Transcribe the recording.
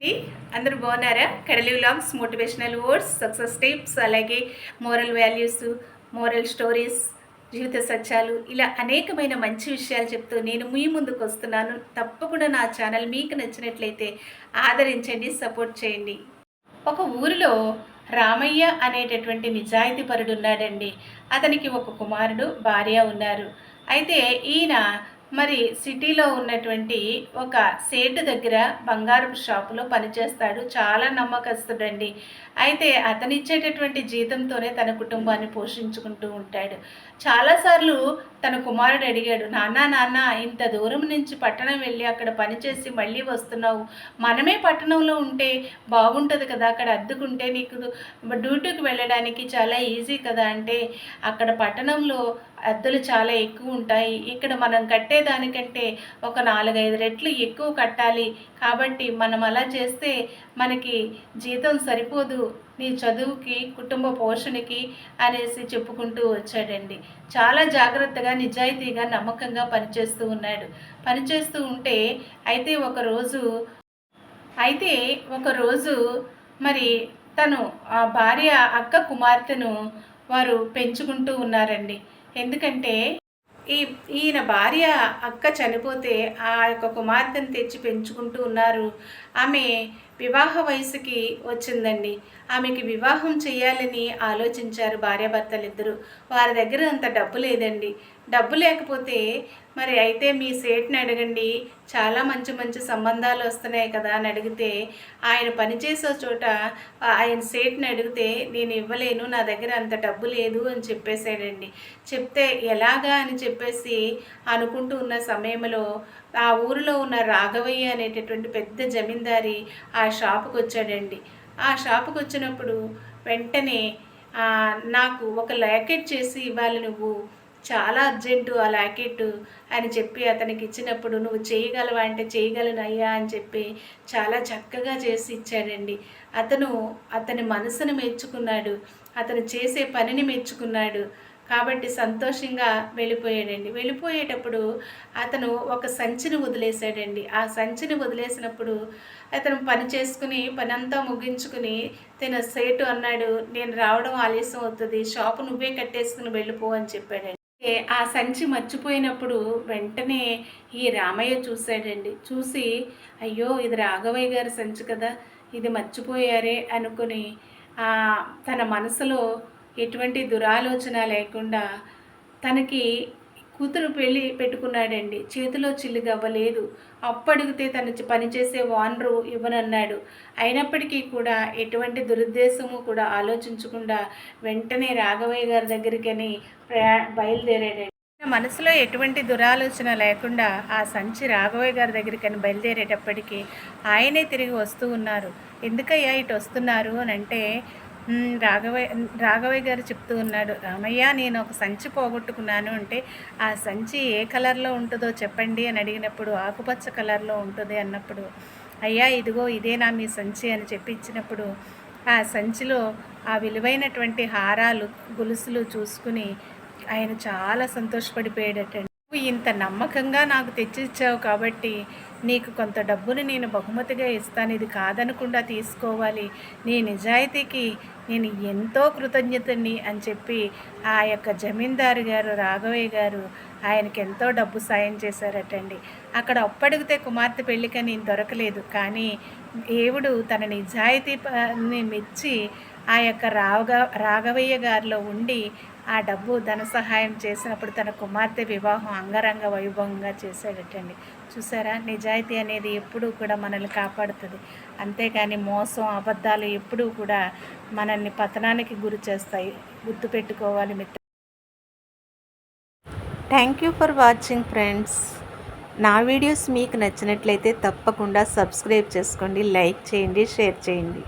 అందరూ బాగున్నారా? Kadali vlogs motivational words success tips అలాగే మోరల్ వాల్యూస్ మోరల్ స్టోరీస్ జీవిత సత్యాలు ఇలా అనేకమైన మంచి విషయాలు చెప్తూ నేను మీ ముందుకు వస్తున్నాను. తప్పకుండా నా ఛానల్ మీకు నచ్చినట్లయితే ఆదరించండి సపోర్ట్ చేయండి. ఒక ఊరిలో రామయ్య అనేటటువంటి నిజాయితీపరుడు ఉన్నాడండి. అతనికి ఒక కుమారుడు భార్య ఉన్నారు. అయితే ఈయన మరి సిటీలో ఉన్నటువంటి ఒక సేటు దగ్గర బంగారపు షాపులో పనిచేస్తాడు. చాలా నమ్మకస్తుడండి. అయితే అతనిచ్చేటటువంటి జీతంతోనే తన కుటుంబాన్ని పోషించుకుంటూ ఉంటాడు. చాలాసార్లు తన కుమారుడు అడిగాడు నాన్న నాన్న ఇంత దూరం నుంచి పట్టణం వెళ్ళి అక్కడ పనిచేసి మళ్ళీ వస్తున్నావు. మనమే పట్టణంలో ఉంటే బాగుంటుంది కదా అక్కడ అద్దుకుంటే నీకు డ్యూటీకి వెళ్ళడానికి చాలా ఈజీ కదా అంటే అక్కడ పట్టణంలో అద్దెలు చాలా ఎక్కువ ఉంటాయి. ఇక్కడ మనం కట్టే కట్టేదానికంటే ఒక నాలుగైదు రెట్లు ఎక్కువ కట్టాలి. కాబట్టి మనం అలా చేస్తే మనకి జీతం సరిపోదు. నీ చదువుకి కుటుంబ పోషణకి అనేసి చెప్పుకుంటూ వచ్చాడండి. చాలా జాగ్రత్తగా నిజాయితీగా నమ్మకంగా పనిచేస్తూ ఉన్నాడు. పనిచేస్తూ ఉంటే అయితే ఒకరోజు అయితే ఒకరోజు మరి తను ఆ భార్య అక్క కుమార్తెను వారు పెంచుకుంటూ ఉన్నారండి. ఎందుకంటే ఈ ఈయన భార్య అక్క చనిపోతే ఆ యొక్క కుమార్తెను తెచ్చి పెంచుకుంటూ ఉన్నారు. ఆమె వివాహ వయసుకి వచ్చిందండి. ఆమెకి వివాహం చేయాలని ఆలోచించారు భార్యాభర్తలిద్దరూ. వారి దగ్గర అంత డబ్బు లేదండి. డబ్బు లేకపోతే మరి అయితే మీ సేట్ని అడగండి. చాలా మంచి మంచి సంబంధాలు వస్తున్నాయి కదా అని అడిగితే ఆయన పనిచేసే చోట ఆయన సేట్ని అడిగితే నేను ఇవ్వలేను నా దగ్గర అంత డబ్బు లేదు అని చెప్పేశాడండి. చెప్తే ఎలాగా? అని చెప్పేసి అనుకుంటూ ఉన్న సమయంలో ఆ ఊరిలో ఉన్న రాఘవయ్య అనేటటువంటి పెద్ద జమీందారి ఆ షాపుకి వచ్చాడండి ఆ షాపుకి వచ్చినప్పుడు వెంటనే నాకు ఒక ల్యాకెట్ చేసి ఇవ్వాలి నువ్వు. చాలా అర్జెంటు ఆ ల్యాకెట్ అని చెప్పి అతనికి ఇచ్చినప్పుడు నువ్వు చేయగలవా అంటే చేయగలను అయ్యా అని చెప్పి చాలా చక్కగా చేసి ఇచ్చాడండి. అతను అతని మనసును మెచ్చుకున్నాడు. అతను చేసే పనిని మెచ్చుకున్నాడు. కాబట్టి సంతోషంగా వెళ్ళిపోయాడండి. వెళ్ళిపోయేటప్పుడు అతను ఒక సంచిని వదిలేశాడండి. ఆ సంచిని వదిలేసినప్పుడు అతను పని చేసుకుని పని అంతా ముగించుకుని తన సేటు అన్నాడు నేను రావడం ఆలస్యం అవుతుంది. షాపు నువ్వే కట్టేసుకుని వెళ్ళిపో అని చెప్పాడండి. ఆ సంచి మర్చిపోయినప్పుడు వెంటనే ఈ రామయ్య చూశాడండి. చూసి అయ్యో ఇది రాఘవయ్య గారి సంచి కదా ఇది మర్చిపోయారే అనుకుని తన మనసులో ఎటువంటి దురాలోచన లేకుండా తనకి కూతురు పెళ్ళి పెట్టుకున్నాడండి. చేతిలో చిల్లుగవ్వలేదు. అప్పడిగితే తను పనిచేసే వానరు ఇవ్వనన్నాడు. అయినప్పటికీ కూడా ఎటువంటి దురుద్దేశము కూడా ఆలోచించకుండా వెంటనే రాఘవయ్య గారి దగ్గరికని ప్రయా బయలుదేరాడండి. మనసులో ఎటువంటి దురాలోచన లేకుండా ఆ సంచి రాఘవయ్య గారి దగ్గరికని బయలుదేరేటప్పటికీ ఆయనే తిరిగి వస్తూ ఉన్నారు. ఎందుకయ్యా ఇటు వస్తున్నారు అని అంటే రాఘవయ్య రాఘవయ్య గారు చెప్తూ ఉన్నాడు రామయ్య నేను ఒక సంచి పోగొట్టుకున్నాను అంటే ఆ సంచి ఏ కలర్లో ఉంటుందో చెప్పండి అని అడిగినప్పుడు ఆకుపచ్చ కలర్లో ఉంటుంది అన్నప్పుడు అయ్యా ఇదిగో ఇదేనా మీ సంచి అని చెప్పి ఇచ్చినప్పుడు ఆ సంచిలో ఆ విలువైనటువంటి హారాలు గొలుసులు చూసుకుని ఆయన చాలా సంతోషపడిపోయాడటండి నువ్వు ఇంత నమ్మకంగా నాకు తెచ్చిచ్చావు కాబట్టి నీకు కొంత డబ్బును నేను బహుమతిగా ఇస్తాను. ఇది కాదనకుండా తీసుకోవాలి. నీ నిజాయితీకి నేను ఎంతో కృతజ్ఞతని అని చెప్పి ఆ యొక్క జమీందారు గారు రాఘవయ్య గారు ఆయనకి ఎంతో డబ్బు సాయం చేశారటండి. అక్కడ అప్పడిగితే కుమార్తె పెళ్ళికని దొరకలేదు. కానీ దేవుడు తన నిజాయితీని మెచ్చి ఆ యొక్క రాఘ రాఘవయ్య గారిలో ఉండి ఆ డబ్బు ధన సహాయం చేసినప్పుడు తన కుమార్తె వివాహం అంగరంగ వైభవంగా చేశాడటండి చూసారా? నిజాయితీ అనేది ఎప్పుడూ కూడా మనల్ని కాపాడుతుంది. అంతేగాని మోసం అబద్ధాలు ఎప్పుడూ కూడా మనల్ని పతనానికి గురి చేస్తాయి. గుర్తుపెట్టుకోవాలి మిత్ర thank you for watching friends నా వీడియోస్ మీకు నచ్చినట్లయితే తప్పకుండా సబ్స్క్రైబ్ చేసుకోండి లైక్ చేయండి షేర్ చేయండి.